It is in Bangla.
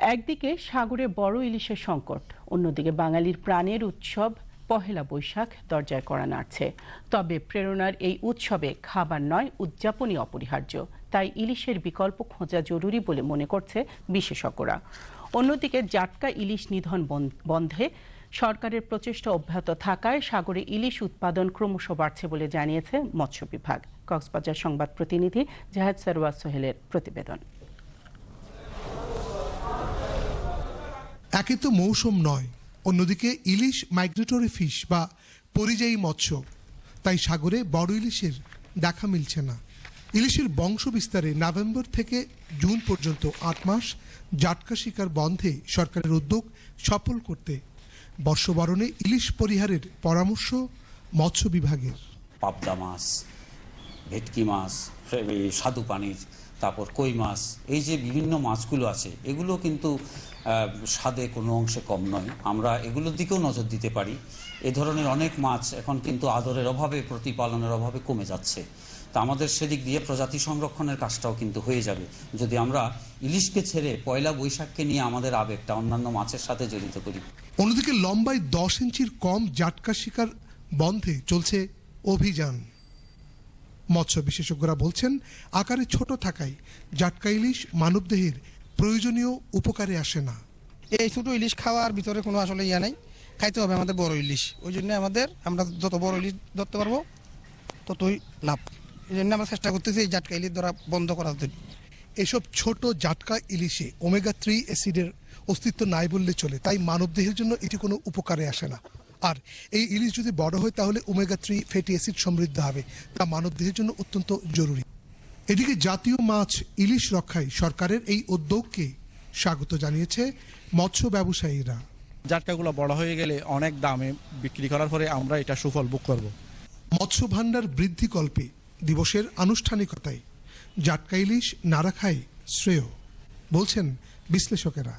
একদিকে সাগরে বড় ইলিশের সংকট, অন্যদিকে বাঙালির প্রাণের উৎসব পহেলা বৈশাখ দরজায় করা নাড়ছে। তবে প্রেরণার এই উৎসবে খাবার নয়, উদযাপনই অপরিহার্য। তাই ইলিশের বিকল্প খোঁজা জরুরি বলে মনে করছে বিশেষজ্ঞরা। অন্যদিকে জাটকা ইলিশ নিধন বন- বন্ধে সরকারের প্রচেষ্টা অব্যাহত থাকায় সাগরে ইলিশ উৎপাদন ক্রমশ বাড়ছে বলে জানিয়েছে মৎস্য বিভাগ। কক্সবাজার সংবাদ প্রতিনিধি জাহেদ সরওয়ার সোহেলের প্রতিবেদন। একে তো মৌসুম নয়, অন্যদিকে ইলিশ মাইগ্রেটরি ফিশ বা পরিযায়ী মৎস্য। তাই সাগরে বড় ইলিশের দেখা মিলছে না। ইলিশের বংশ বিস্তারে নভেম্বর থেকে জুন পর্যন্ত আট মাস জাটকা শিকার বন্ধে সরকারের উদ্যোগ সফল করতে বর্ষবরণে ইলিশ পরিহারের পরামর্শ মৎস্য বিভাগের। পাবদা মাছ, ভেটকি মাছ স্বাদু পানির তারপর কই মাছ, এই যে বিভিন্ন মাছগুলো আছে, এগুলো কিন্তু স্বাদে কোনো অংশে কম নয়। আমরা এগুলোর দিকেও নজর দিতে পারি। এ ধরনের অনেক মাছ এখন কিন্তু আদরের অভাবে, প্রতিপালনের অভাবে কমে যাচ্ছে। তা আমাদের সেদিক দিয়ে প্রজাতি সংরক্ষণের কাজটাও কিন্তু হয়ে যাবে। যদি আমরা ইলিশকে ছেড়ে পয়লা বৈশাখকে নিয়ে আমাদের আবেগটা অন্যান্য মাছের সাথে জড়িত করি। অন্যদিকে লম্বায় দশ ইঞ্চির কম জাটকা শিকার বন্ধে চলছে অভিযান। মৎস্য বিশেষজ্ঞরা বলছেন আকারে ছোট থাকায় জাটকা ইলিশ মানবদেহের প্রয়োজনীয় উপকারে আসে না। এই ছোট ইলিশ খাওয়ার ভিতরে কোনো আসলে ইয়া নেই। খাইতে হবে আমাদের বড় ইলিশ। ওই জন্য আমাদের আমরা যত বড় ইলিশ ধরতে পারব ততই লাভ। এই জন্য আমরা চেষ্টা করতেছি এই জাটকা ইলিশ ধরা বন্ধ করার জন্য। এসব ছোট জাটকা ইলিশে ওমেগা থ্রি অ্যাসিডের অস্তিত্ব নাই বললে চলে। তাই মানবদেহের জন্য এটি কোনো উপকারে আসে না। আর এই ইলিশ যদি বড় হয় তাহলে ওমেগা থ্রি ফ্যাটি অ্যাসিড সমৃদ্ধ হবে। তা মানবদেহের জন্য অত্যন্ত জরুরি। এদিকে জাতীয় মাছ ইলিশ রক্ষায় সরকারের এই উদ্যোগকে স্বাগত জানিয়েছে মৎস্য ব্যবসায়ীরা। জাটকাগুলো বড় হয়ে গেলে অনেক দামে বিক্রি করার পরে আমরা এটা সুফল বুক করব। মৎস্য ভাণ্ডার বৃদ্ধিকল্পে দিবসের আনুষ্ঠানিকতায় জাটকা ইলিশ না রাখাই শ্রেয় বলছেন বিশ্লেষকেরা।